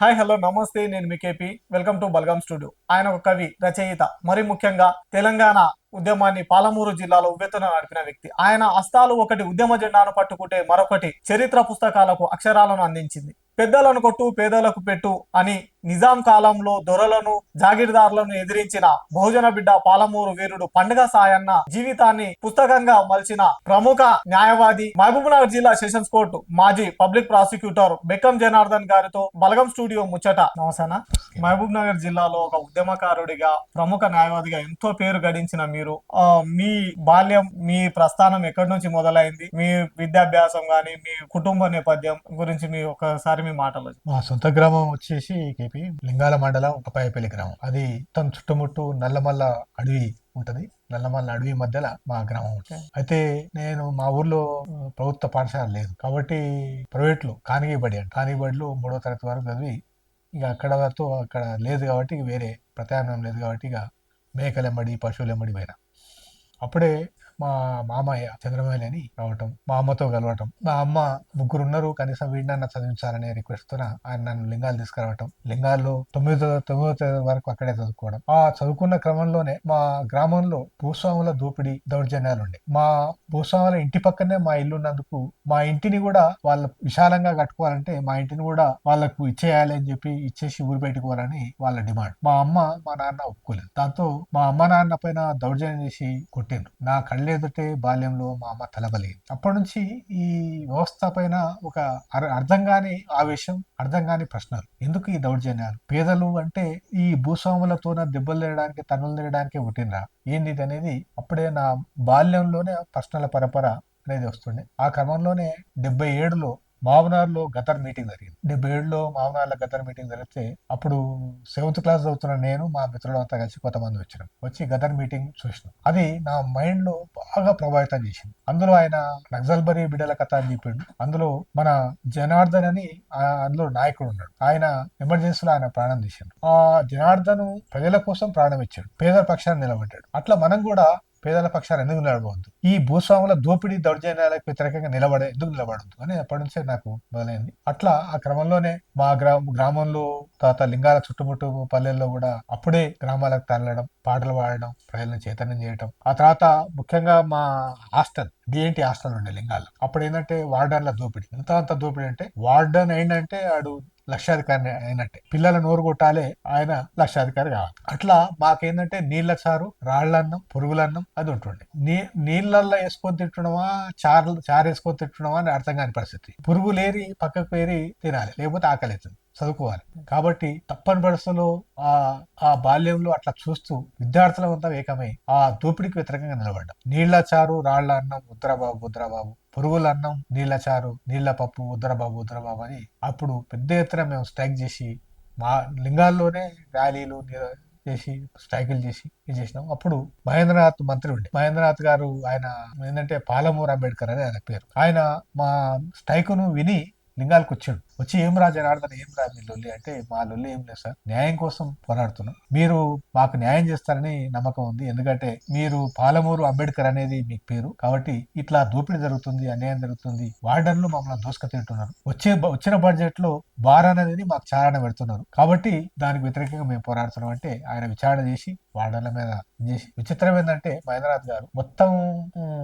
Hi hello నమస్తే నేను మీ KP. Welcome to Balagam studio. ఆయన ఒక కవి రచయిత మరి ముఖ్యంగా తెలంగాణ ఉద్యమాన్ని పాలమూరు జిల్లాలో ఉవ్వెత్తున నడిపిన వ్యక్తి. ఆయన హస్తాలు ఒకటి ఉద్యమ జెండాను పట్టుకుంటే మరొకటి చరిత్ర పుస్తకాలకు అక్షరాలను అందించింది. పెద్దలను కొట్టు పేదలకు పెట్టు అని నిజాం కాలంలో దొరలను జాగీర్దారులను ఎదిరించిన బహుజన బిడ్డ పాలమూరు వీరుడు పండుగ సాయన్న జీవితాన్ని పుస్తకంగా మలిచిన ప్రముఖ న్యాయవాది మహబూబ్నగర్ జిల్లా సెషన్స్ కోర్టు మాజీ పబ్లిక్ ప్రాసిక్యూటర్ బెక్కం జనార్దన్ గారితో బలగం స్టూడియో ముచ్చట. నమసన మహబూబ్ నగర్ జిల్లాలో ఒక ఉద్యమకారుడిగా ప్రముఖ న్యాయవాదిగా ఎంతో పేరు గడించిన మీరు మీ బాల్యం మీ ప్రస్థానం ఎక్కడి నుంచి మొదలైంది? మీ విద్యాభ్యాసం గాని మీ కుటుంబ నేపథ్యం గురించి మీ ఒకసారి మీ మాటలు మా సొంత గ్రామం వచ్చేసి కేపీ లింగాల మండలం అపాయపల్లి గ్రామం. అది తన చుట్టుముట్టు నల్లమల్ల అడవి ఉంటది. నల్లమల్ల అడవి మధ్యలో మా గ్రామం ఉంటుంది. అయితే నేను మా ఊర్లో ప్రభుత్వ పాఠశాల లేదు. కాబట్టి ప్రైవేట్లో కానిగిబడి అంట. కానిగిబడిలో మూడో తరగతి వరకు చదివి ఇక అక్కడ వరకు అక్కడ లేదు కాబట్టి వేరే ప్రత్యామ్నాయం లేదు కాబట్టి ఇక మేకలెమ్మడి పశువులెమ్మడి పోయినా. అప్పుడే మా మామయ్య చంద్రమౌళి అని రావటం మా అమ్మతో కలవటం. మా అమ్మ ముగ్గురు ఉన్నారు కనీసం వీడినన్న చదివించాలనే రిక్వెస్ట్తో ఆయన నన్ను లింగాలు తీసుకురావటం. లింగాల్లో తొమ్మిదో తొమ్మిదో తరగతి వరకు అక్కడే చదువుకోవడం. ఆ చదువుకున్న క్రమంలోనే మా గ్రామంలో భూస్వాముల దోపిడీ దౌర్జన్యాలు ఉండే మా భూస్వాముల ఇంటి పక్కనే మా ఇల్లు ఉన్నందుకు మా ఇంటిని కూడా వాళ్ళ విశాలంగా కట్టుకోవాలంటే మా ఇంటిని కూడా వాళ్ళకు ఇచ్చేయాలి అని చెప్పి ఇచ్చేసి ఊరు పెట్టుకోవాలని వాళ్ళ డిమాండ్. మా అమ్మ మా నాన్న ఒప్పుకోలేదు. దాంతో మా అమ్మ నాన్న పైన దౌర్జన్యం చేసి కొట్టిండ్రు. నా కళ్ళెదుటే బాల్యంలో మా అమ్మ తలబలిగింది అప్పటి నుంచి ఈ వ్యవస్థ పైన ఒక అర్- అర్థం కాని ఆవేశం అర్థం కాని ప్రశ్నలు. ఎందుకు ఈ దౌర్జన్యాలు? పేదలు అంటే ఈ భూస్వాములతోన దెబ్బలు తినడానికి తనులు తినడానికి పుట్టినరా ఏంది అనేది అప్పుడే నా బాల్యంలోనే ప్రశ్నల పరపర అనేది వస్తుండే. ఆ క్రమంలోనే డెబ్బై ఏడులో మామనార్లో గదర్ మీటింగ్ జరిగింది. డెబ్బై ఏడులో మామనార్లో గదర్ మీటింగ్ జరిగితే అప్పుడు సెవెంత్ క్లాస్ చదువుతున్న నేను మా మిత్రులు అంతా కలిసి కొంతమంది వచ్చినాం. వచ్చి గదర్ మీటింగ్ చూసినాం. అది నా మైండ్లో బాగా ప్రభావితం చేసింది. అందులో ఆయన నక్సల్బరీ బిడ్డల కథ అని చెప్పిండు. అందులో మన జనార్దన్ అని అందులో నాయకుడు ఉన్నాడు. ఆయన ఎమర్జెన్సీలో ఆయన ప్రాణం తీసిండు. ఆ జనార్దన్ ప్రజల కోసం ప్రాణం ఇచ్చాడు. పేదల పక్షాన్ని నిలబడ్డాడు. అట్లా మనం కూడా పేదల పక్షాలు ఎందుకు నిలబడవద్దు ఈ భూస్వాముల దోపిడీ దౌర్జన్యాలకు వ్యతిరేకంగా నిలబడే ఎందుకు నిలబడద్దు? అని అప్పటి నుంచే నాకు మొదలైంది. అట్లా ఆ క్రమంలోనే మా గ్రా గ్రామంలో తర్వాత లింగాల చుట్టుముట్టు పల్లెల్లో కూడా అప్పుడే గ్రామాలకు తరలడం పాటలు పాడడం ప్రజలను చైతన్యం చేయడం ఆ తర్వాత ముఖ్యంగా మా హాస్టల్ డిఎన్టీ హాస్టల్ ఉండే లింగాలు. అప్పుడు ఏంటంటే వార్డన్ల దోపిడీ. ఎంత అంత దోపిడీ అంటే వార్డన్ ఏంటంటే ఆడు లక్షాధికారి అయినట్టే. పిల్లల నోరు కొట్టాలే ఆయన లక్షాధికారి కావాలి. అట్లా మాకేందంటే నీళ్ళ చారు రాళ్ళన్నం పురుగులన్నం అది ఉంటుండే. నీ నీళ్ళల్లో వేసుకొని తింటున్నావా చారు చారు వేసుకొని తింటున్నావా అని అర్థం కాని పరిస్థితి. పురుగులేరి పక్కకు పేరి తినాలి. లేకపోతే ఆకలి అవుతుంది చదువుకోవాలి. కాబట్టి తప్పని పరిస్థితుల్లో ఆ ఆ బాల్యంలో అట్లా చూస్తూ విద్యార్థుల అంతా ఏకమై ఆ దోపిడీకి వ్యతిరేకంగా నిలబడ్డాం. నీళ్ళ చారు రాళ్ళ అన్నం ఉత్తరబాబు ఉత్తరబాబు పురుగుల అన్నం నీళ్ళ చారు నీళ్ళ పప్పు ఉద్దరబాబు ఉద్దరబాబు అని అప్పుడు పెద్ద ఎత్తున మేము స్ట్రైక్ చేసి మా లింగాల్లోనే ర్యాలీలు చేసి స్ట్రైకులు చేసి ఇది చేసినాం. అప్పుడు మహేంద్రనాథ్ మంత్రి ఉండే. మహేంద్రనాథ్ గారు ఆయన ఏంటంటే పాలమూరు అంబేద్కర్ అని ఆయన పేరు. ఆయన మా స్ట్రైకును విని లింగాలకు వచ్చాడు. వచ్చి ఏం రాజు అని ఆడతాను ఏం రాదు మీ లొల్లి? అంటే మా లొల్లి ఏం లేదు సార్ న్యాయం కోసం పోరాడుతున్నాం. మీరు మాకు న్యాయం చేస్తారని నమ్మకం ఉంది. ఎందుకంటే మీరు పాలమూరు అంబేద్కర్ అనేది మీకు పేరు. కాబట్టి ఇట్లా దోపిడీ జరుగుతుంది అన్యాయం జరుగుతుంది. వార్డన్లు మమ్మల్ని దోసుక తింటున్నారు వచ్చే వచ్చిన బడ్జెట్లో బారాన్ అనేది మాకు చారణ పెడుతున్నారు. కాబట్టి దానికి వ్యతిరేకంగా మేము పోరాడుతున్నాం అంటే ఆయన విచారణ చేసి వార్డన్ల మీద చేసి. విచిత్రం ఏంటంటే మహేంద్రనాథ్ గారు మొత్తం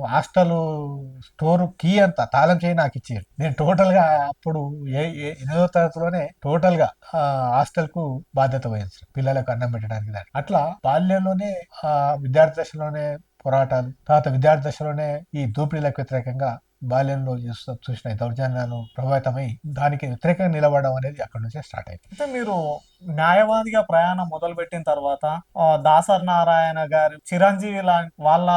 హాస్టల్ స్టోర్ కీ అంతా తాళం చేయి నాకు ఇచ్చారు నేను టోటల్గా అప్పుడు ఏ- ఎనిమిదో తరగతిలోనే టోటల్గా హాస్టల్కు బాధ్యత వహించారు పిల్లలకు అన్నం పెట్టడానికి దాన్ని అట్లా బాల్యంలోనే ఆ విద్యార్థి దశలోనే పోరాటాలు తర్వాత విద్యార్థి దశలోనే ఈ దోపిడీలకు వ్యతిరేకంగా బాల్యంలో చూసిన చూసిన దౌర్జన్యాలు ప్రభావితమై దానికి వ్యతిరేకంగా నిలబడడం అనేది అక్కడ నుంచే స్టార్ట్ అయింది. అంటే మీరు న్యాయవాదిగా ప్రయాణం మొదలుపెట్టిన తర్వాత దాసర్ నారాయణ గారి చిరంజీవి లాంటి వాళ్ళ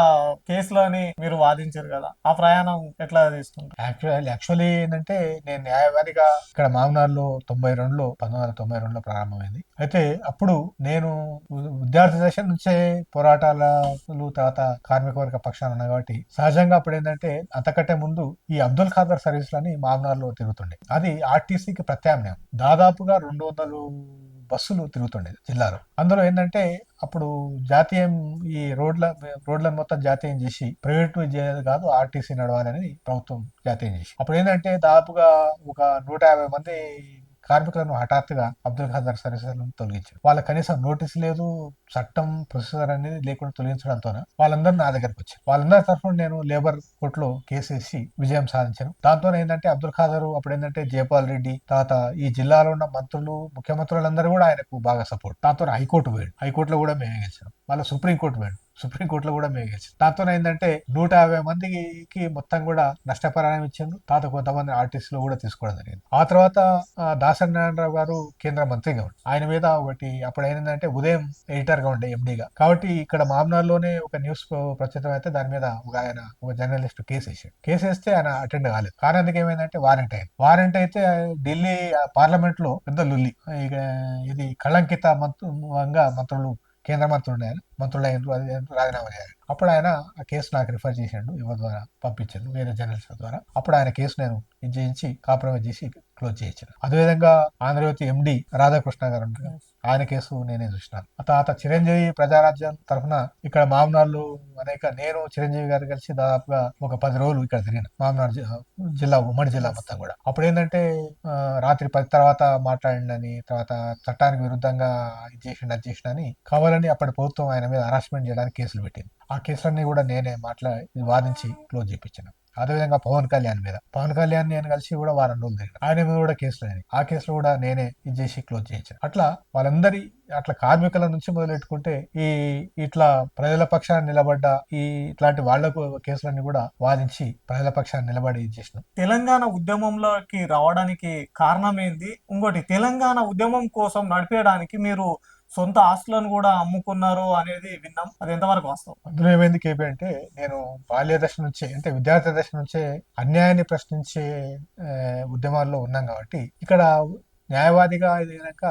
కేసులోని మీరు వాదించారు కదా. ఆ ప్రయాణం ఎట్లా తీసుకుంటారు? యాక్చువల్లీ ఏంటంటే నేను న్యాయవాదిగా ఇక్కడ మామనార్లో తొంభై రెండులో పంతొమ్మిది వందల తొంభై రెండులో ప్రారంభమైంది. అయితే అప్పుడు నేను విద్యార్థి దశ నుంచే పోరాటాలు తర్వాత కార్మిక వర్గ పక్షాలు ఉన్నాయి కాబట్టి సహజంగా అప్పుడు ఏంటంటే అంతకంటే ముందు ఈ అబ్దుల్ ఖాదర్ సర్వీసులని మామనార్లో తిరుగుతుండే. అది ఆర్టీసీకి ప్రత్యామ్నాయం. దాదాపుగా రెండు వందలు బస్సులు తిరుగుతుండేది జిల్లాలో. అందులో ఏంటంటే అప్పుడు జాతీయం ఈ రోడ్ల రోడ్లను మొత్తం జాతీయం చేసి ప్రైవేట్ కాదు ఆర్టీసీ నడవాలని ప్రభుత్వం జాతీయం చేసి అప్పుడు ఏంటంటే దాదాపుగా ఒక నూట యాభై మంది కార్మికులను హఠాత్తుగా అబ్దుల్ ఖాదర్ సర్వీసులను తొలగించారు. వాళ్ళ కనీసం నోటీస్ లేదు చట్టం ప్రొసీజర్ అనేది లేకుండా తొలగించడంతో వాళ్ళందరూ నా దగ్గరకు వచ్చారు. వాళ్ళందరి తరఫున నేను లేబర్ కోర్టులో కేసేసి విజయం సాధించాను. దాంతో ఏంటంటే అబ్దుల్ ఖాదర్ అప్పుడు ఏంటంటే జయపాల్ రెడ్డి తర్వాత ఈ జిల్లాలో ఉన్న మంత్రులు ముఖ్యమంత్రులందరూ కూడా ఆయనకు బాగా సపోర్ట్. దాంతో హైకోర్టు పోయాడు హైకోర్టులో కూడా మేమే గెలిచాం. వాళ్ళ సుప్రీంకోర్టు పోయాడు సుప్రీంకోర్టులో కూడా మేము గెలిచాం. దాంతో ఏంటంటే నూట యాభై మందికి మొత్తం కూడా నష్టపరిహారం ఇచ్చిండు తాత కొంతమంది ఆర్టిస్టులు కూడా తీసుకోవడం జరిగింది. ఆ తర్వాత దాసరి నారాయణరావు గారు కేంద్ర మంత్రిగా ఉండి ఆయన మీద ఒకటి అప్పుడు ఏంటంటే ఉదయం ఎడిటర్గా ఉండే ఎండిగా. కాబట్టి ఇక్కడ మామనార్లోనే ఒక న్యూస్ ప్రచురం అయితే దాని మీద ఒక ఆయన ఒక జర్నలిస్ట్ కేసు వేసాడు. కేసు వేస్తే ఆయన అటెండ్ కాలేదు. కానీ అందుకు ఏమైందంటే వారెంట్ అయింది. వారెంట్ అయితే ఢిల్లీ పార్లమెంట్లో పెద్ద లుల్లి. ఇక ఇది కళంకిత మంత్రుగా మంత్రులు కేంద్ర మంత్రులు ఆయన మంత్రులు అది రాజీనామా చేయాలి. అప్పుడు ఆయన ఆ కేసు నాకు రిఫర్ చేసిండు ఎవరి ద్వారా పంపించాడు వేరే జర్నలిస్ట్ ద్వారా. అప్పుడు ఆయన కేసు నేను ఇది చేయించి కాంప్రమైజ్ చేసి క్లోజ్ చేయించాను. అదేవిధంగా ఆంధ్రజ్యోతి ఎండి రాధాకృష్ణ గారు ఉంటారు ఆయన కేసు నేనే చూసినాను తర్వాత చిరంజీవి ప్రజారాజ్యం తరఫున ఇక్కడ మామనార్లు అనేక నేను చిరంజీవి గారు కలిసి దాదాపుగా ఒక పది రోజులు ఇక్కడ తిరిగిన. మామనార్ జిల్లా ఉమ్మడి జిల్లా మొత్తం కూడా. అప్పుడు ఏంటంటే రాత్రి పది తర్వాత మాట్లాడిండని తర్వాత చట్టానికి విరుద్ధంగా ఇది చేసిండు అది చేసిండని కావాలని అప్పటి ప్రభుత్వం ఆయన మీద హరాస్మెంట్ చేయడానికి కేసులు పెట్టింది. ఆ కేసులన్నీ కూడా నేనే మాట్లాడి వాదించి క్లోజ్ చేయించాను అదేవిధంగా పవన్ కళ్యాణ్ మీద. పవన్ కళ్యాణ్ నేను కలిసి కూడా వారం రోజులు తిరిగిన. ఆయన మీద కూడా కేసులు అయినాయి. ఆ కేసులు కూడా నేనే ఇది చేసి క్లోజ్ చేయించాను అట్లా వాళ్ళందరి అట్లా కార్మికుల నుంచి మొదలెట్టుకుంటే ఈ ఇట్లా ప్రజల పక్షాన్ని నిలబడ్డ ఈ ఇట్లాంటి వాళ్ళకు కేసులన్నీ కూడా వాదించి ప్రజల పక్షాన్ని నిలబడి ఇది చేసినాం. తెలంగాణ ఉద్యమంలోకి రావడానికి కారణం ఏంది? ఇంకోటి తెలంగాణ ఉద్యమం కోసం నడిపేయడానికి మీరు సొంత ఆస్తులను కూడా అమ్ముకున్నారు అనేది విన్నాం. అది ఎంతవరకు వాస్తవం? అందులో ఏమైంది కేపీ అంటే నేను బాల్య దశ నుంచే అంటే విద్యార్థి దశ నుంచే అన్యాయాన్ని ప్రశ్నించే ఉద్యమాల్లో ఉన్నాం కాబట్టి ఇక్కడ న్యాయవాదిగా ఇది కనుక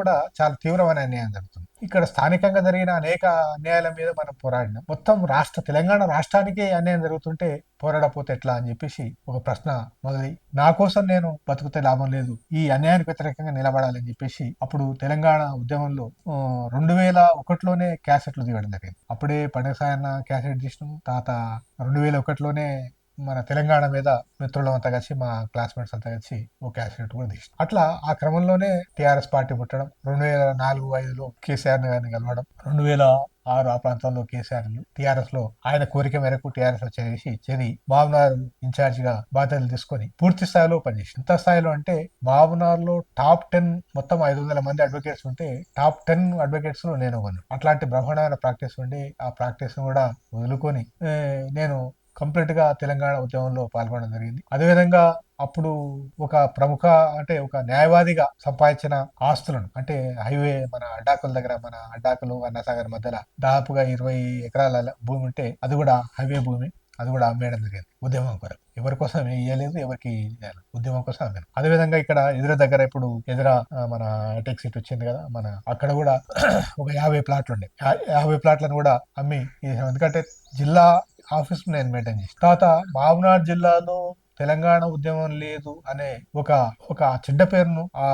కూడా చాలా తీవ్రమైన అన్యాయం జరుగుతుంది. ఇక్కడ స్థానికంగా జరిగిన అనేక అన్యాయాల మీద మనం పోరాడినాం. మొత్తం రాష్ట్ర తెలంగాణ రాష్ట్రానికి అన్యాయం జరుగుతుంటే పోరాడపోతే ఎట్లా అని చెప్పేసి ఒక ప్రశ్న మొదలై నా కోసం నేను బతుకుతే లాభం లేదు ఈ అన్యాయానికి వ్యతిరేకంగా నిలబడాలని చెప్పేసి అప్పుడు తెలంగాణ ఉద్యమంలో రెండు వేల ఒకటిలోనే క్యాసెట్లు దిగడం జరిగింది. అప్పుడే పండగ సాయన్న క్యాసెట్ తీసినాం తాత రెండు వేల ఒకటిలోనే మన తెలంగాణ మీద మిత్రులం అంతా కలిసి మా క్లాస్మేట్స్ అంతా కలిసి ఒక యాక్సిడెంట్ కూడా తీసి అట్లా ఆ క్రమంలోనే టీఆర్ఎస్ పార్టీ పుట్టడం రెండు వేల నాలుగు ఐదులో కేసీఆర్ గారిని కలవడం రెండు వేల ఆరు ఆ ప్రాంతంలో కేసీఆర్ టీఆర్ఎస్లో ఆయన కోరిక మేరకు టీఆర్ఎస్లో చేసి చేరి బాబునార్ ఇన్ఛార్జ్గా బాధ్యతలు తీసుకొని పూర్తి స్థాయిలో పనిచేసి ఎంత స్థాయిలో అంటే బాబునార్లో టాప్ టెన్ మొత్తం ఐదు వందల మంది అడ్వకేట్స్ ఉంటే టాప్ టెన్ అడ్వకేట్స్లో నేను ఒకను అట్లాంటి బ్రహ్మాండమైన ప్రాక్టీస్ ఉండి ఆ ప్రాక్టీస్ కూడా వదులుకొని నేను కంప్లీట్గా తెలంగాణ ఉద్యమంలో పాల్గొనడం జరిగింది. అదేవిధంగా అప్పుడు ఒక ప్రముఖ అంటే ఒక న్యాయవాదిగా సంపాదించిన ఆస్తులను అంటే హైవే మన అడ్డాకుల దగ్గర మన అడ్డాకులు అన్నసాగర్ మధ్యలో దాదాపుగా ఇరవై ఎకరాల భూమి ఉంటే అది కూడా హైవే భూమి. అది కూడా అమ్మేయడం జరిగింది. ఉద్యమం కొరకు. ఎవరి కోసం ఇవ్వలేదు ఎవరికి ఇయ్యలేదు. ఉద్యమం కోసం అమ్మాను అదేవిధంగా ఇక్కడ ఎదుర దగ్గర ఇప్పుడు ఎదుర మన టెక్ సీట్ వచ్చింది కదా మన అక్కడ కూడా ఒక యాభై ప్లాట్లు ఉండే. యాభై ప్లాట్లను కూడా అమ్మి ఎందుకంటే జిల్లా ఆఫీస్ నేను మెయింటైన్ చేసి తర్వాత మహబూబ్నాథ్ జిల్లాలో తెలంగాణ ఉద్యమం లేదు అనే ఒక ఒక చెడ్డ పేరును ఆ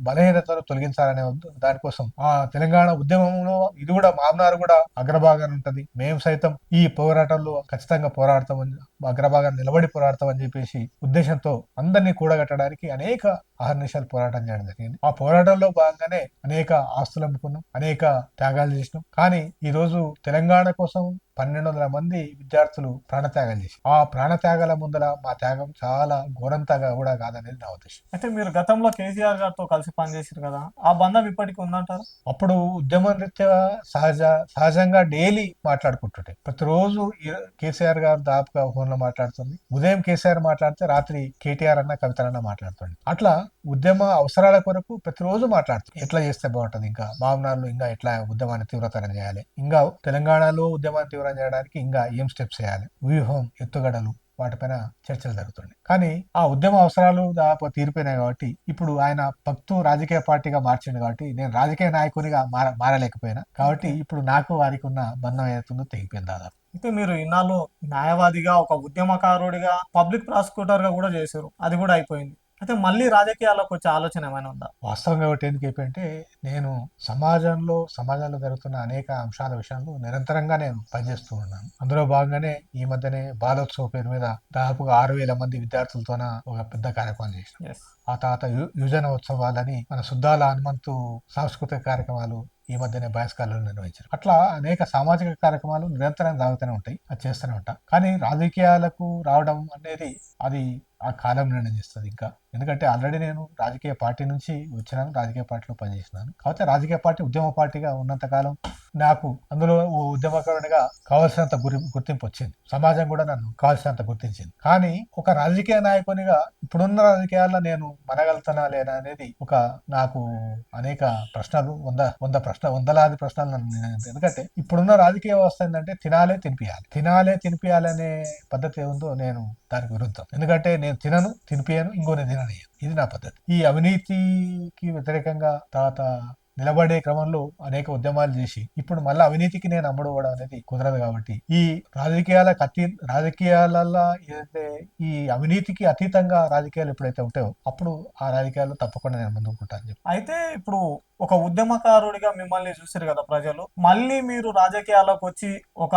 బలహీనతను తొలగించాలనే దానికోసం ఆ తెలంగాణ ఉద్యమంలో ఇది కూడా మామనారు కూడా అగ్రభాగాన్ని ఉంటది. మేము సైతం ఈ పోరాటంలో ఖచ్చితంగా పోరాడతామని అగ్రభాగాన్ని నిలబడి పోరాడతామని చెప్పేసి ఉద్దేశంతో అందరినీ కూడగట్టడానికి అనేక అహర్నిశాలు పోరాటం చేయడం జరిగింది. ఆ పోరాటంలో భాగంగానే అనేక ఆస్తులు అమ్ముకున్నాం అనేక త్యాగాలు చేసినాం. కానీ ఈ రోజు తెలంగాణ కోసం పన్నెండు వందల మంది విద్యార్థులు ప్రాణత్యాగాలు చేసి ఆ ప్రాణత్యాగాల ముందర మా త్యాగం చాలా ఘోరంతగా కూడా కాదనేది నా ఉద్దేశం. అయితే మీరు గతంలో కేసీఆర్ గారితో కలిసి పనిచేసారు కదా ఆ బంధం ఇప్పటికీ ఉందంటారు? అప్పుడు ఉద్యమ రీత్యా సహజ సహజంగా డైలీ మాట్లాడుకుంటుంటే ప్రతిరోజు కేసీఆర్ గారు దాదాపుగా ఫోన్ మాట్లాడుతుంది. ఉదయం కేసీఆర్ మాట్లాడితే రాత్రి కేటీఆర్ అన్న కవితలన్న మాట్లాడుతుంది అట్లా ఉద్యమ అవసరాల కొరకు ప్రతిరోజు మాట్లాడుతుంది ఎట్లా చేస్తే బాగుంటుంది ఇంకా? భావనలు ఇంకా ఎట్లా ఉద్యమాన్ని తీవ్రతరం చేయాలి? ఇంకా తెలంగాణలో ఉద్యమాన్ని తీవ్రం చేయడానికి ఇంకా ఏం స్టెప్స్ చేయాలి? వ్యూహం ఎత్తుగడలు వాటిపైన చర్చలు జరుగుతుంది కానీ ఆ ఉద్యమ అవసరాలు దాదాపు తీరిపోయినాయి కాబట్టి ఇప్పుడు ఆయన భక్తు రాజకీయ పార్టీగా మార్చిండు కాబట్టి నేను రాజకీయ నాయకునిగా మార మారలేకపోయినా. కాబట్టి ఇప్పుడు నాకు వారికి ఉన్న బంధం ఏదైతుందో తెగిపోయింది దాదాపు. అయితే మీరు ఇన్నాళ్ళు న్యాయవాదిగా ఒక ఉద్యమకారుడిగా పబ్లిక్ ప్రాసిక్యూటర్గా కూడా చేశారు. అది కూడా అయిపోయింది. అయితే మళ్ళీ రాజకీయాల్లోకి వచ్చే ఆలోచన ఏమైనా ఉందా? వాస్తవంగా ఒకటి ఎందుకు చెప్పంటే నేను సమాజంలో సమాజంలో జరుగుతున్న అనేక అంశాల విషయంలో నిరంతరంగా నేను పనిచేస్తూ ఉన్నాను. అందులో భాగంగానే ఈ మధ్యనే బాలోత్సవ పేరు మీద దాదాపుగా ఆరు వేల మంది విద్యార్థులతోన ఒక పెద్ద కార్యక్రమం చేసిన ఆ తర్వాత యువజన ఉత్సవాలని మన సుద్దాల హనుమంతు సాంస్కృతిక కార్యక్రమాలు ఈ మధ్యనే బయస్కాలలో నిర్వహించారు. అట్లా అనేక సామాజిక కార్యక్రమాలు నిరంతరం సాగుతూనే ఉంటాయి. అది చేస్తూనే ఉంటాం కానీ రాజకీయాలకు రావడం అనేది అది ఆ కాలం నిర్ణయం చేస్తుంది ఇంకా. ఎందుకంటే ఆల్రెడీ నేను రాజకీయ పార్టీ నుంచి వచ్చినాను రాజకీయ పార్టీలో పనిచేసినాను కాకపోతే రాజకీయ పార్టీ ఉద్యమ పార్టీగా ఉన్నంత కాలం నాకు అందులో ఓ ఉద్యమకారునిగా కావలసినంత గురి గుర్తింపు వచ్చింది. సమాజం కూడా నన్ను కావాల్సినంత గుర్తించింది. కానీ ఒక రాజకీయ నాయకునిగా ఇప్పుడున్న రాజకీయాల్లో నేను మనగలుగుతానా లేనా అనేది ఒక నాకు అనేక ప్రశ్నలు వంద వంద ప్రశ్న వందలాది ప్రశ్నలు నన్ను నేను- ఎందుకంటే ఇప్పుడున్న రాజకీయ వ్యవస్థ ఏంటంటే తినాలే తినిపియాలి. తినాలే తినిపియాలి అనే పద్ధతి ఉందో నేను దానికి విరుద్ధం. ఎందుకంటే నేను తినను తినిపియను నేను తిననియను. ఇది నా పద్ధతి. ఈ అవినీతికి వ్యతిరేకంగా తర్వాత నిలబడే క్రమంలో అనేక ఉద్యమాలు చేసి ఇప్పుడు మళ్ళీ అవినీతికి నేను అమ్ముడుకోవడం అనేది కుదరదు కాబట్టి ఈ రాజకీయాలకు అతీ రాజకీయాలలో ఏదైతే ఈ అవినీతికి అతీతంగా రాజకీయాలు ఎప్పుడైతే ఉంటాయో అప్పుడు ఆ రాజకీయాలు తప్పకుండా నేను ముందుకుంటాను చెప్పి. అయితే ఇప్పుడు ఒక ఉద్యమకారుడిగా మిమ్మల్ని చూసారు కదా ప్రజలు. మళ్ళీ మీరు రాజకీయాలకు వచ్చి ఒక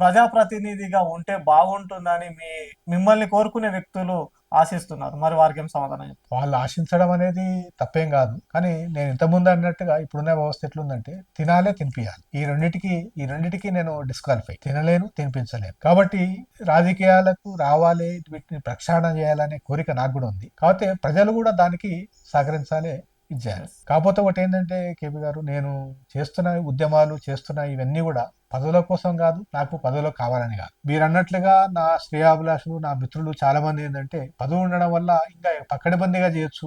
ప్రజాప్రతినిధిగా ఉంటే బాగుంటుందని మీ మిమ్మల్ని కోరుకునే వ్యక్తులు ఆశిస్తున్నారు. మరి వారికి ఏం సమాధానం వాళ్ళు ఆశించడం అనేది తప్పేం కాదు. కానీ నేను ఇంతకుముందు అన్నట్టుగా ఇప్పుడున్న వ్యవస్థ ఎట్లుందంటే తినాలే తినిపియాలి ఈ రెండిటికి ఈ రెండిటికి నేను డిస్క్వాలిఫై తినలేను తినిపించలేను. కాబట్టి రాజకీయాలకు రావాలి వీటిని ప్రక్షాళన చేయాలనే కోరిక నాకు కూడా ఉంది. కాకపోతే ప్రజలు కూడా దానికి సహకరించాలి చేయాలి. కాకపోతే ఒకటి ఏంటంటే కేపీ గారు నేను చేస్తున్న ఉద్యమాలు చేస్తున్న ఇవన్నీ కూడా పదవుల కోసం కాదు నాకు పదవులు కావాలని కాదు మీరు అన్నట్లుగా నా శ్రేయాభిలాషులు నా మిత్రులు చాలా మంది ఏంటంటే పదవి ఉండడం వల్ల ఇంకా పక్కడబందీగా చేయొచ్చు.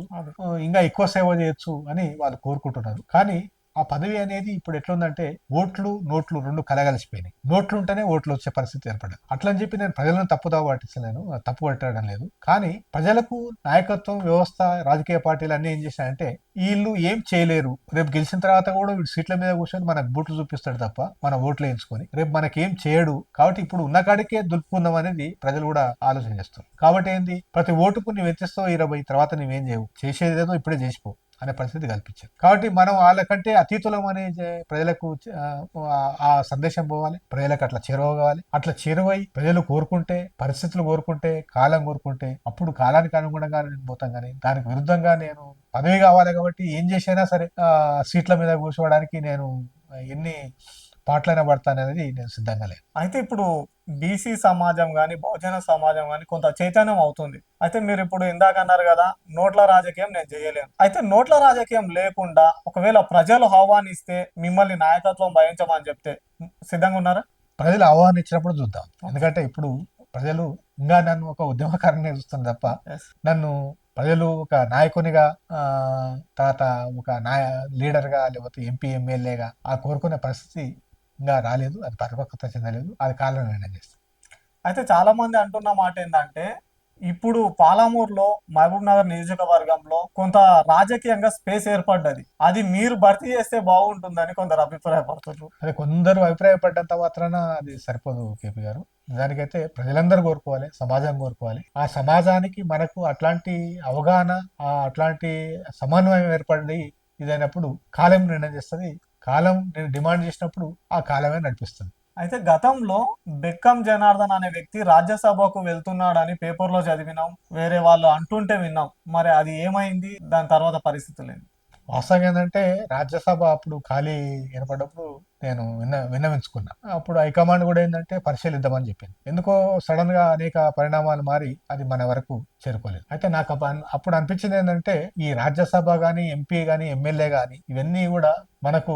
ఇంకా ఎక్కువ సేవ చేయొచ్చు అని వాళ్ళు కోరుకుంటున్నారు కానీ ఆ పదవి అనేది ఇప్పుడు ఎట్లుందంటే ఓట్లు నోట్లు రెండు కలగలిసిపోయినాయి. నోట్లు ఉంటేనే ఓట్లు వచ్చే పరిస్థితి ఏర్పడదు అట్లని చెప్పి నేను ప్రజలను తప్పుదావ పట్టించలేను తప్పు పట్టడం లేదు. కానీ ప్రజలకు నాయకత్వం వ్యవస్థ రాజకీయ పార్టీలు అన్ని ఏం చేశాయంటే వీళ్ళు ఏం చేయలేరు. రేపు గెలిచిన తర్వాత కూడా వీడు సీట్ల మీద కూర్చొని మనకు బూట్లు చూపిస్తాడు తప్ప మన ఓట్లు వేయించుకొని రేపు మనకేం చేయడు. కాబట్టి ఇప్పుడు ఉన్న కాడికే దులుపుకుందాం అనేది ప్రజలు కూడా ఆలోచన చేస్తారు కాబట్టి ఏంది? ప్రతి ఓటుకు నువ్వు ఎత్తిస్తావు ఇరవై తర్వాత నువ్వేం చేయవు. చేసేదేదో ఇప్పుడే చేసిపోవు అనే పరిస్థితి కల్పించారు. కాబట్టి మనం వాళ్ళకంటే అతీతులం అనే ప్రజలకు ఆ, సందేశం పోవాలి. ప్రజలకు అట్లా చేరువ కావాలి. అట్లా చేరువై ప్రజలు కోరుకుంటే పరిస్థితులు కోరుకుంటే కాలం కోరుకుంటే అప్పుడు కాలానికి అనుగుణంగా నేను పోతాం కానీ దానికి విరుద్ధంగా నేను పదవి కావాలి కాబట్టి ఏం చేసైనా సరే సీట్ల మీద కూర్చోవడానికి నేను ఎన్ని పాటలైనా పడతాను అనేది నేను సిద్ధంగా లేదు అయితే ఇప్పుడు బీసీ సమాజం కానీ బహుజన సమాజం కానీ కొంత చైతన్యం అవుతుంది. అయితే మీరు ఇప్పుడు ఇందాక అన్నారు కదా నోట్ల రాజకీయం నేను చేయలేను. అయితే నోట్ల రాజకీయం లేకుండా ఒకవేళ ప్రజలు ఆహ్వానిస్తే మిమ్మల్ని నాయకత్వం భయించమని చెప్తే సిద్ధంగా ఉన్నారా? ప్రజలు ఆహ్వానించినప్పుడు చూద్దాం. ఎందుకంటే ఇప్పుడు ప్రజలు ఇంకా నన్ను ఒక ఉద్యమకారుని చూస్తుంది తప్ప. నన్ను ప్రజలు ఒక నాయకునిగా తర్వాత ఒక నాయ లీడర్గా లేకపోతే ఎంపీ ఎమ్మెల్యేగా ఆ కోరుకునే పరిస్థితి ఇంకా రాలేదు అది పరిపక్వత చెందలేదు అది కాలం నిర్ణయం చేస్తుంది. అయితే చాలామంది అంటున్న మాట ఏంటంటే ఇప్పుడు పాలమూరులో మహబూబ్ నగర్ నియోజకవర్గంలో కొంత రాజకీయంగా స్పేస్ ఏర్పడ్డది. అది మీరు భర్తీ చేస్తే బాగుంటుందని కొందరు అభిప్రాయపడుతున్నారు. అదే కొందరు అభిప్రాయపడ్డంత మాత్రాన అది సరిపోదు కేపీ గారు. దానికైతే ప్రజలందరూ కోరుకోవాలి సమాజం కోరుకోవాలి. ఆ సమాజానికి మనకు అట్లాంటి అవగాహన అట్లాంటి సమన్వయం ఏర్పడి ఇదైనప్పుడు కాలం నిర్ణయం చేస్తుంది. కాలం నేను డిమాండ్ చేసినప్పుడు ఆ కాలమే నడిపిస్తుంది. అయితే గతంలో బెక్కం జనార్దన్ అనే వ్యక్తి రాజ్యసభకు వెళ్తున్నాడని పేపర్లో చదివినాం వేరే వాళ్ళు అంటుంటే విన్నాం. మరి అది ఏమైంది? దాని తర్వాత పరిస్థితులు ఏంటి? వాస్తవం ఏంటంటే రాజ్యసభ అప్పుడు ఖాళీ ఏర్పడ్డప్పుడు నేను విన్న విన్నవించుకున్నా. అప్పుడు హైకమాండ్ కూడా ఏంటంటే పరిశీలిద్దామని చెప్పింది. ఎందుకో సడన్గా అనేక పరిణామాలు మారి అది మన వరకు చేరుకోలేదు. అయితే నాకు అప్పుడు అనిపించింది ఏంటంటే ఈ రాజ్యసభ గాని ఎంపీ గాని ఎమ్మెల్యే గాని ఇవన్నీ కూడా మనకు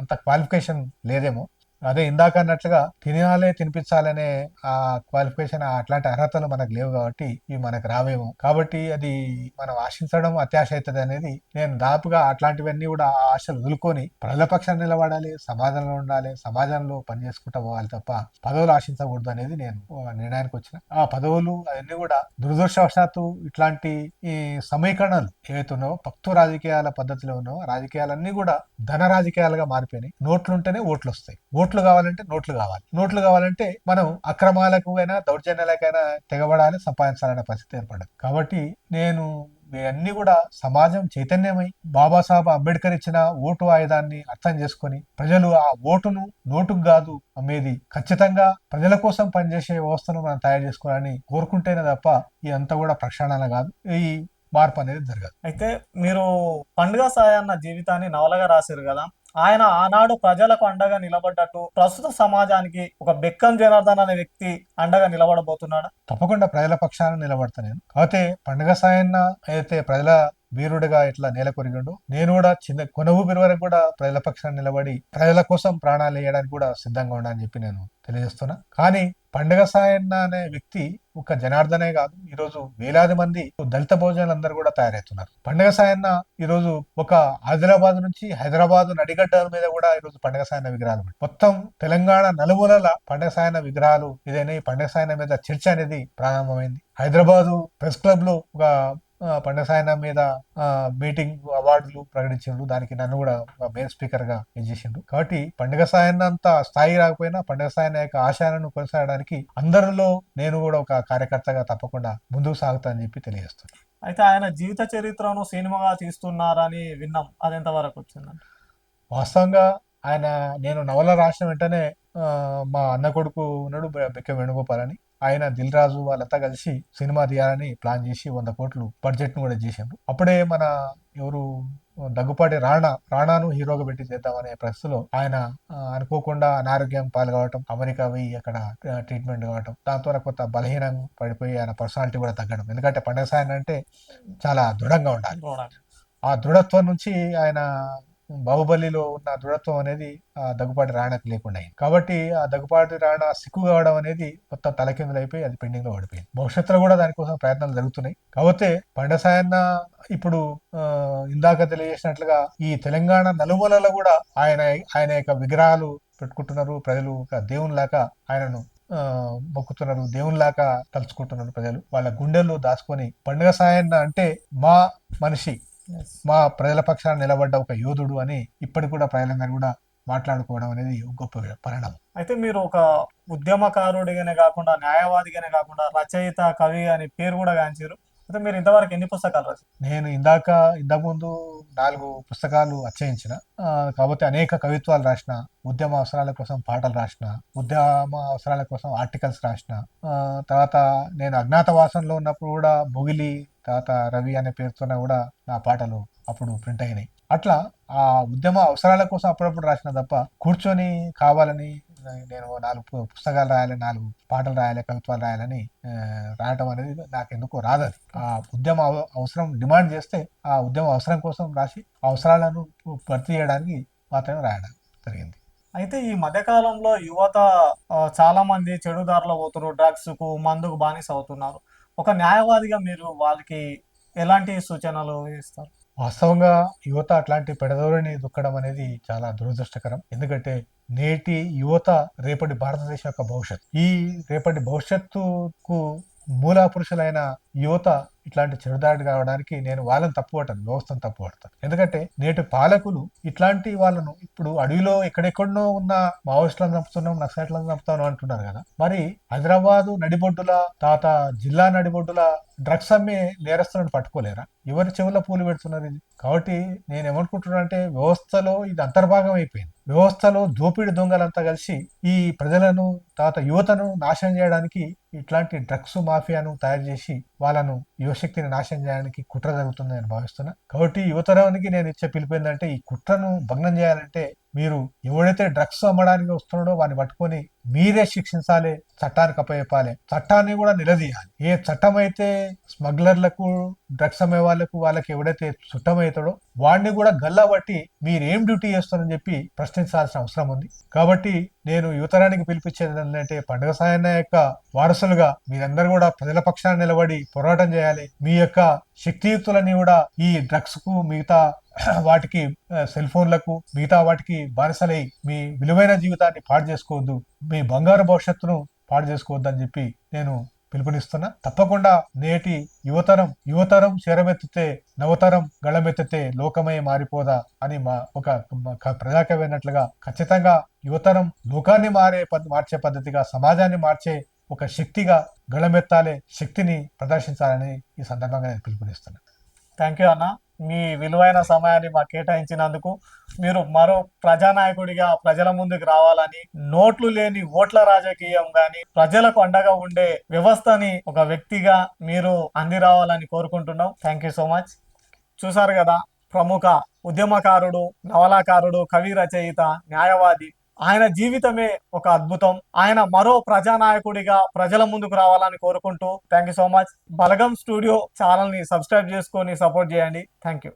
అంత క్వాలిఫికేషన్ లేదేమో. అదే ఇందాక అన్నట్లుగా తినాలే తినిపించాలనే ఆ క్వాలిఫికేషన్ అట్లాంటి అర్హతలు మనకు లేవు కాబట్టి ఇవి మనకు రావేమో. కాబట్టి అది మనం ఆశించడం అత్యాశ అవుతుంది అనేది నేను దాపుగా అట్లాంటివన్నీ కూడా ఆ ఆశలు వదులుకొని ప్రజల పక్షాన్ని నిలబడాలి సమాజంలో ఉండాలి సమాజంలో పని చేసుకుంటూ పోవాలి తప్ప పదవులు ఆశించకూడదు అనేది నేను నిర్ణయానికి వచ్చిన. ఆ పదవులు అవన్నీ కూడా దురదృష్టవశాత్తు ఇట్లాంటి ఈ సమీకరణలు ఏవైతే ఉన్నావో భక్తు రాజకీయాల పద్ధతిలో ఉన్నావో రాజకీయాలన్నీ కూడా ధన రాజకీయాలుగా మారిపోయినాయి. నోట్లుంటేనే ఓట్లు వస్తాయి ఓట్లు ఓట్లు కావాలంటే నోట్లు కావాలి. నోట్లు కావాలంటే మనం అక్రమాలకు అయినా దౌర్జన్యాలకైనా తెగబడాలి సంపాదించాలనే పరిస్థితి ఏర్పడదు కాబట్టి నేను అన్ని కూడా సమాజం చైతన్యమై బాబాసాహెబ్ అంబేద్కర్ ఇచ్చిన ఓటు ఆయుధాన్ని అర్థం చేసుకొని ప్రజలు ఆ ఓటును నోటుకు కాదు అమ్మేది. ఖచ్చితంగా ప్రజల కోసం పనిచేసే వ్యవస్థను మనం తయారు చేసుకోవాలని కోరుకుంటేనే తప్ప ఇదంతా కూడా ప్రక్షాళన కాదు. ఈ మార్పు అనేది జరగదు. అయితే మీరు పండుగ సాయన్న జీవితాన్ని నవలగా రాశారు కదా. ఆయన ఆనాడు ప్రజలకు అండగా నిలబడ్డట్టు ప్రస్తుత సమాజానికి ఒక బెక్కం జనార్దన్ అనే వ్యక్తి అండగా నిలబడబోతున్నాడా? తప్పకుండా ప్రజల పక్షాన నిలబడతా నేను కాకపోతే పండుగ సాయన్న అయితే ప్రజల వీరుడిగా ఇట్లా నేల కొరిగిండు. నేను కూడా చిన్న కొన ఊపిరి వరకు కూడా ప్రజల పక్షాన నిలబడి ప్రజల కోసం ప్రాణాలు వేయడానికి కూడా సిద్ధంగా ఉండని చెప్పి నేను తెలియజేస్తున్నా. కానీ పండుగ సాయన్న అనే వ్యక్తి ఒక జనార్దనే కాదు ఈరోజు వేలాది మంది దళిత భోజనాలందరూ కూడా తయారవుతున్నారు. పండుగ సాయన్న ఈరోజు ఒక ఆదిలాబాద్ నుంచి హైదరాబాద్ నడిగడ్డ మీద కూడా ఈరోజు పండుగ సాయన్న విగ్రహాలు మొత్తం తెలంగాణ నలుమూలల పండుగ సాయన్న విగ్రహాలు ఇదైనా ఈ పండుగ సాయన్న మీద చర్చ అనేది ప్రారంభమైంది. హైదరాబాదు ప్రెస్ క్లబ్లో ఒక సాయన్న మీద మీటింగ్ అవార్డులు ప్రకటించిండు దానికి నన్ను కూడా మెయిన్ స్పీకర్గా చేసిండు కాబట్టి పండుగ సాయన్న అంత స్థాయి రాకపోయినా పండుగ సాయన్న యొక్క ఆశయాలను కొనసాగడానికి అందరిలో నేను కూడా ఒక కార్యకర్తగా తప్పకుండా ముందుకు సాగుతా అని చెప్పి తెలియజేస్తున్నాను అయితే ఆయన జీవిత చరిత్రను సినిమాగా తీస్తున్నారని విన్నాం. అది ఎంతవరకు వచ్చిందండి? వాస్తవంగా ఆయన నేను నవల రాసిన వెంటనే మా అన్న కొడుకు ఉన్నాడు బెక్క వేణుగోపాల్ అని. ఆయన దిల్ రాజు వాళ్ళంతా కలిసి సినిమా తీయాలని ప్లాన్ చేసి వంద కోట్లు బడ్జెట్ను కూడా చేసిండ్రు. అప్పుడే మన ఎవరు దగ్గుపాటి రాణా రాణాను హీరోగా పెట్టి చేద్దామనే పరిస్థితిలో ఆయన అనుకోకుండా అనారోగ్యం పాల్గొవటం అమెరికా పోయి అక్కడ ట్రీట్మెంట్ కావటం దాంతో కొంత బలహీనం పడిపోయి ఆయన పర్సనాలిటీ కూడా తగ్గడం. ఎందుకంటే పండగ సాయన్ అంటే చాలా దృఢంగా ఉండాలి. ఆ దృఢత్వం నుంచి ఆయన బాహుబలిలో ఉన్న దృఢత్వం అనేది ఆ దగ్గుపాటి రాణకు లేకుండా అయింది. కాబట్టి ఆ దగ్గుపాటి రాణ సిక్కు కావడం అనేది మొత్తం తలకిందులైపోయి అయిపోయి అది పెండింగ్లో పడిపోయింది. భవిష్యత్తులో కూడా దానికోసం ప్రయత్నాలు జరుగుతున్నాయి. కాకపోతే పండసాయన్న ఇప్పుడు ఇందాక తెలియజేసినట్లుగా ఈ తెలంగాణ నలుమూలలో కూడా ఆయన ఆయన యొక్క విగ్రహాలు పెట్టుకుంటున్నారు. ప్రజలు ఒక దేవునిలాగా ఆయనను మొక్కుతున్నారు. దేవునిలాగా తలుచుకుంటున్నారు ప్రజలు. వాళ్ళ గుండెల్లో దాచుకొని పండుగ సాయన్న అంటే మా మనిషి మా ప్రజల పక్షాన నిలబడ్డ ఒక యోధుడు అని ఇప్పటికి కూడా ప్రజలందరూ కూడా మాట్లాడుకోవడం అనేది గొప్ప పరిణామం. అయితే మీరు ఒక ఉద్యమకారుడిగానే కాకుండా న్యాయవాదిగానే కాకుండా రచయిత కవి అని పేరు కూడా గాంచారు అయితే మీరు ఇంతవరకు ఎన్ని పుస్తకాలు రాశారు? నేను ఇందాక ఇంతకు ముందు నాలుగు పుస్తకాలు అచ్చయించిన కాబట్టి అనేక కవిత్వాలు రాసిన ఉద్యమ అవసరాల కోసం పాటలు రాసిన ఉద్యమ అవసరాల కోసం ఆర్టికల్స్ రాసిన తర్వాత నేను అజ్ఞాతవాసంలో ఉన్నప్పుడు కూడా మొగిలి తర్వాత రవి అనే పేరుతోనే కూడా నా పాటలు అప్పుడు ప్రింట్ అయినాయి. అట్లా ఆ ఉద్యమ అవసరాల కోసం అప్పుడప్పుడు రాసిన తప్ప కూర్చొని కావాలని నేను నాలుగు పుస్తకాలు రాయాలి నాలుగు పాటలు రాయాలి కవిత్వాలు రాయాలని రాయటం అనేది నాకు ఎందుకో రాదది ఆ ఉద్యమ అవ- అవసరం డిమాండ్ చేస్తే ఆ ఉద్యమ అవసరం కోసం రాసి అవసరాలను భర్తీ చేయడానికి మాత్రమే రాయడం జరిగింది. అయితే ఈ మధ్యకాలంలో యువత చాలా మంది చెడు దారిలో పోతున్నారు డ్రగ్స్కు మందుకు బానిస అవుతున్నారు. ఒక న్యాయవాదిగా మీరు వాళ్ళకి ఎలాంటి సూచనలు ఇస్తారు? వాస్తవంగా యువత అట్లాంటి పెడదోరిని దుక్కడం అనేది చాలా దురదృష్టకరం. ఎందుకంటే నేటి యువత రేపటి భారతదేశం యొక్క భవిష్యత్ ఈ రేపటి భవిష్యత్తుకు మూల పురుషులైన యువత ఇట్లాంటి చెడుదాడి కావడానికి నేను వాళ్ళని తప్పుపడతాను వ్యవస్థను తప్పుపడతాను ఎందుకంటే నేటి పాలకులు ఇట్లాంటి వాళ్ళను ఇప్పుడు అడవిలో ఎక్కడెక్కడనో ఉన్న మావోయిస్టులను చంపుతున్నాం నక్సలైట్లను చంపుతాను అంటున్నారు కదా. మరి హైదరాబాదు నడిబొడ్డుల తాత జిల్లా నడిబొడ్డుల డ్రగ్స్ అమ్మే నేరస్తులను పట్టుకోలేరా? ఎవరి చెవుల పూలు పెడుతున్నారు ఇది? కాబట్టి నేను ఏమనుకుంటున్నా అంటే వ్యవస్థలో ఇది అంతర్భాగం అయిపోయింది. వ్యవస్థలో దోపిడి దొంగలంతా కలిసి ఈ ప్రజలను తర్వాత యువతను నాశనం చేయడానికి ఇట్లాంటి డ్రగ్స్ మాఫియాను తయారు చేసి వాళ్ళను యువశక్తిని నాశనం చేయడానికి కుట్ర జరుగుతుంది నేను భావిస్తున్నా. కాబట్టి యువతరానికి నేను ఇచ్చే పిలుపు ఏంటంటే ఈ కుట్రను భగ్నం చేయాలంటే మీరు ఎవడైతే డ్రగ్స్ అమ్మడానికి వస్తున్నాడో వాడిని పట్టుకొని మీరే శిక్షించాలి చట్టానికి అప్పచెప్పాలి. చట్టాన్ని కూడా నిలదీయాలి. ఏ చట్టం అయితే స్మగ్లర్లకు డ్రగ్స్ అమ్మే వాళ్ళకు వాళ్ళకి ఎవడైతే చుట్టమవుతాడో వాడిని కూడా గల్లా బట్టి డ్యూటీ చేస్తారని చెప్పి ప్రశ్నించాల్సిన అవసరం ఉంది. కాబట్టి నేను యువతరానికి పిలిపించేది ఏంటంటే పండుగ సాయన్న యొక్క వారసులుగా మీరందరూ కూడా ప్రజల పక్షాన నిలబడి పోరాటం చేయాలి. మీ యొక్క శక్తియుక్తులన్నీ కూడా ఈ డ్రగ్స్కు మిగతా వాటికి సెల్ ఫోన్లకు మిగతా వాటికి బానిసలై మీ విలువైన జీవితాన్ని పాడు చేసుకోవద్దు మీ బంగారు భవిష్యత్తును పాడు చేసుకోవద్దు అని చెప్పి నేను పిలుపునిస్తున్నా. తప్పకుండా నేటి యువతరం యువతరం శరమెత్తితే నవతరం గళమెత్తితే లోకమే మారిపోదా అని మా ఒక ప్రజాకమైనట్లుగా ప్రజాకవి అన్నట్లుగా ఖచ్చితంగా యువతరం లోకాన్ని మారే పద్- మార్చే పద్ధతిగా సమాజాన్ని మార్చే ఒక శక్తిగా గళమెత్తాలే శక్తిని ప్రదర్శించాలని ఈ సందర్భంగా నేను పిలుపునిస్తున్నాను. థ్యాంక్ యూ అన్న. మీ విలువైన సమయాన్ని మాకు కేటాయించినందుకు మీరు మరో ప్రజానాయకుడిగా ప్రజల ముందుకు రావాలని నోట్లు లేని ఓట్ల రాజకీయం గాని ప్రజలకు అండగా ఉండే వ్యవస్థని ఒక వ్యక్తిగా మీరు అంది రావాలని కోరుకుంటున్నాం. థ్యాంక్ యూ సో మచ్ చూసారు కదా ప్రముఖ ఉద్యమకారుడు నవలాకారుడు కవి రచయిత న్యాయవాది ఆయన జీవితమే ఒక అద్భుతం. ఆయన మరో ప్రజానాయకుడిగా ప్రజల ముందుకు రావాలని కోరుకుంటూ thank you so much. Balagam studio ఛానల్ని సబ్స్క్రైబ్ చేసుకొని సపోర్ట్ చేయండి. Thank you